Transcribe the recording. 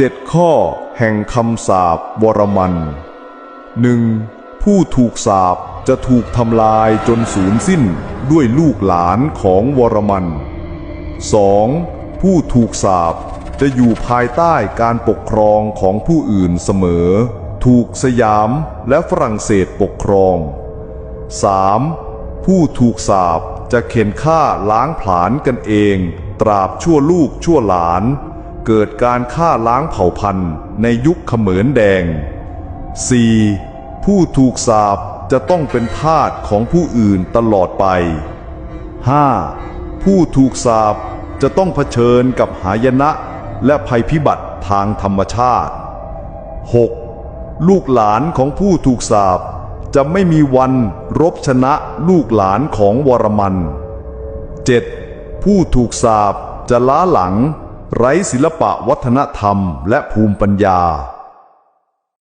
เจ็ดข้อแห่งคำสาปวรมันหนึ่งผู้ถูกสาปจะถูกทำลายจนสูญสิ้นด้วยลูกหลานของวรมัน 2. ผู้ถูกสาปจะอยู่ภายใต้การปกครองของผู้อื่นเสมอ ถูกสยามและฝรั่งเศสปกครอง 3. ผู้ถูกสาปจะเข็นฆ่าล้างผลาญกันเอง ตราบชั่วลูกชั่วหลาน เกิดการฆ่าล้างเผ่าพันธุ์ในยุคเขมรแดง 4. ผู้ถูกสาปจะต้องเป็นทาสของผู้อื่นตลอดไป 5. ผู้ถูกสาปจะต้องเผชิญกับหายนะและภัยพิบัติทางธรรมชาติ 6. ลูกหลานของผู้ถูกสาปจะไม่มีวันรบชนะลูกหลานของวรมัน 7. ผู้ถูกสาปจะล้าหลัง ไร้ศิลปะวัฒนธรรมและภูมิปัญญา